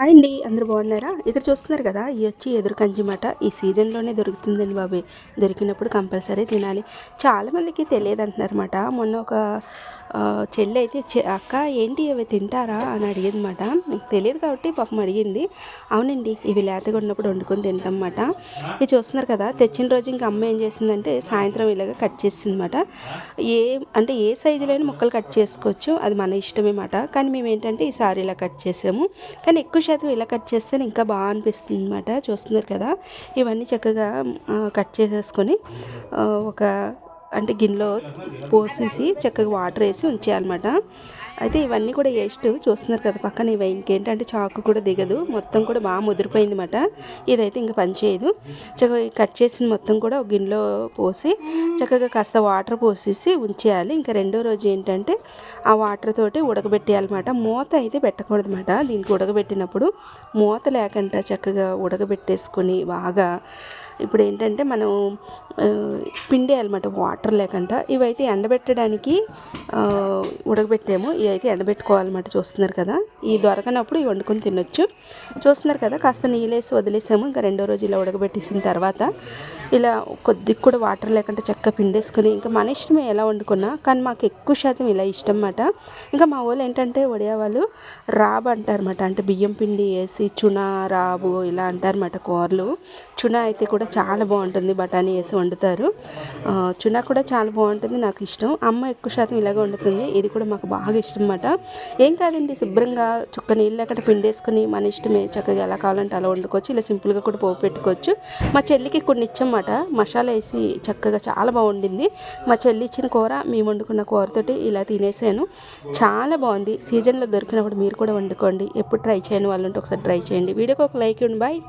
Hi అండి అందరు బాగున్నారా? ఇక్కడ చూస్తున్నారు కదా ఇది వచ్చి ఎదురు కంచిమాట. ఈ సీజన్లోనే దొరుకుతుందండి బాబు. దొరికినప్పుడు కంపల్సరీ తినాలి. చాలామందికి తెలియదు అంటున్నారన్నమాట మొన్న ఒక చెల్లి అయితే "చె- అక్క ఏంటి అవి తింటారా? అని అడిగిందన్నమాట. మీకు తెలియదు కాబట్టి పాపం అడిగింది. అవునండి ఇవి లేతగా ఉన్నప్పుడు వండుకొని తింటామన్నమాట. ఇవి చూస్తున్నారు కదా తెచ్చిన రోజు ఇంకా అమ్మ ఏం చేసిందంటే సాయంత్రం ఇలాగ కట్ చేసింది అనమాట ఏ అంటే ఏ సైజులోని ముక్కలు కట్ చేసుకోవచ్చు అది మన ఇష్టమే మాట కానీ మేము ఏంటంటే ఈసారి ఇలా కట్ చేసాము. కానీ ఎక్కువ శాతం ఇలా కట్ చేస్తే ఇంకా బాగా అనిపిస్తుంది అనమాట చూస్తున్నారు కదా? ఇవన్నీ చక్కగా కట్ చేసేసుకొని ఒక అంటే గిన్నెలో పోసేసి చక్కగా వాటర్ వేసి ఉంచేయాలన్నమాట. అయితే ఇవన్నీ కూడా వేస్ట్ చూస్తున్నారు కదా పక్కన ఇవి ఇంకేంటంటే చాకు కూడా దిగదు. మొత్తం కూడా బాగా ముదిరిపోయింది అనమాట ఇదైతే ఇంకా పని చేయదు. చక్కగా కట్ చేసిన మొత్తం కూడా ఒక గిన్నెలో పోసి చక్కగా కాస్త వాటర్ పోసేసి ఉంచేయాలి. ఇంకా రెండో రోజు ఏంటంటే ఆ వాటర్ తోటి ఉడకబెట్టేయాలన్నమాట. మూత అయితే పెట్టకూడదు అనమాట దీనికి ఉడకబెట్టినప్పుడు మూత లేకుండా చక్కగా ఉడకబెట్టేసుకొని బాగా ఇప్పుడు ఏంటంటే మనం పిండేయాలన్నమాట వాటర్ లేకుండా ఇవైతే ఎండబెట్టడానికి ఉడకబెట్టాము. ఇవైతే ఎండబెట్టుకోవాలన్నమాట చూస్తున్నారు కదా. ఈ దొరకనప్పుడు ఇవి వండుకొని తినొచ్చు. చూస్తున్నారు కదా కాస్త నీళ్ళేసి వదిలేసాము. ఇంకా రెండో రోజు ఇలా ఉడకబెట్టేసిన తర్వాత ఇలా కొద్దిగా కూడా వాటర్ లేకుండా చక్క పిండేసుకొని ఇంకా మన ఇష్టమే ఎలా వండుకున్నా కానీ మాకు ఎక్కువ శాతం ఇలా ఇష్టం అన్నమాట ఇంకా మా వాళ్ళు ఏంటంటే వడియా వాళ్ళు రాబ్ అంటారన్నమాట. అంటే బియ్యం పిండి వేసి చునా రాబు ఇలా అంటారన్నమాట కూరలు. చునా అయితే కూడా చాలా బాగుంటుంది బఠానీ వేసి వండుతారు. చునా కూడా చాలా బాగుంటుంది నాకు ఇష్టం. అమ్మ ఎక్కువ శాతం ఇలాగే వండుతుంది. ఇది కూడా మాకు బాగా ఇష్టం అన్నమాట ఏం కాదండి శుభ్రంగా చుక్క నీళ్ళు అక్కడ పిండేసుకొని మన ఇష్టమే. చక్కగా ఎలా కావాలంటే అలా వండుకోవచ్చు. ఇలా సింపుల్గా కూడా పోపు పెట్టుకోవచ్చు. మా చెల్లికి కొన్ని ఇచ్చామాట. మసాలా వేసి చక్కగా చాలా బాగుండింది. మా చెల్లి ఇచ్చిన కూర మేము వండుకున్న కూరతోటి ఇలా తినేసాను. చాలా బాగుంది. సీజన్లో దొరికినప్పుడు మీరు కూడా వండుకోండి. ఎప్పుడు ట్రై చేయని వాళ్ళు ఉంటే ఒకసారి ట్రై చేయండి. వీడియోకి ఒక లైక్ ఇవ్వండి. బాయ్.